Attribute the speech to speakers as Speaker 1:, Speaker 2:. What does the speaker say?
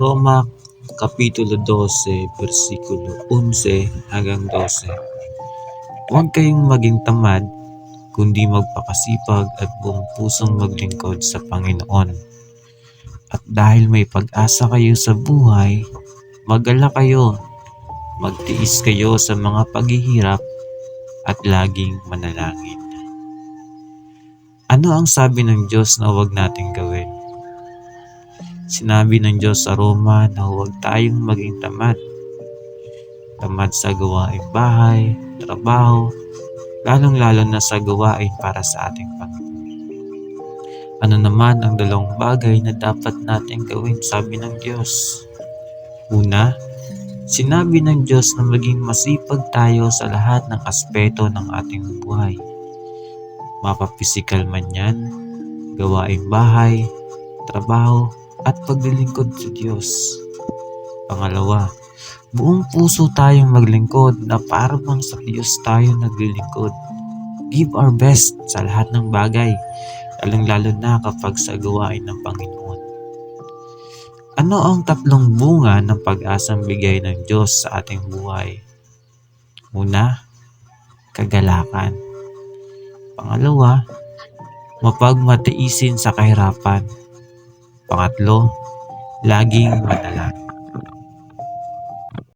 Speaker 1: Roma Kapitulo 12, versikulo 11 hanggang 12. Huwag kayong maging tamad, kundi magpakasipag at buong pusong maglingkod sa Panginoon. At dahil may pag-asa kayo sa buhay, magala kayo, magtiis kayo sa mga paghihirap at laging manalangin. Ano ang sabi ng Diyos na huwag nating gawin? Sinabi ng Diyos sa Roma na huwag tayong maging tamad. Tamad sa gawaing bahay, trabaho, lalong-lalo na sa gawain para sa ating Panginoon. Ano naman ang dalawang bagay na dapat nating gawin sabi ng Diyos? Una, sinabi ng Diyos na maging masipag tayo sa lahat ng aspeto ng ating buhay. Mapapisikal man yan, gawaing bahay, trabaho, at paglilingkod sa Diyos. Pangalawa, buong puso tayong maglingkod na para bang sa Diyos tayo naglilingkod. Give our best sa lahat ng bagay, lalong-lalo na kapag sa gawain ng Panginoon. Ano ang tatlong bunga ng pag-asang bigay ng Diyos sa ating buhay? Una, kagalakan. Pangalawa, mapagmatiisin sa kahirapan. Pangatlo, laging manalangin.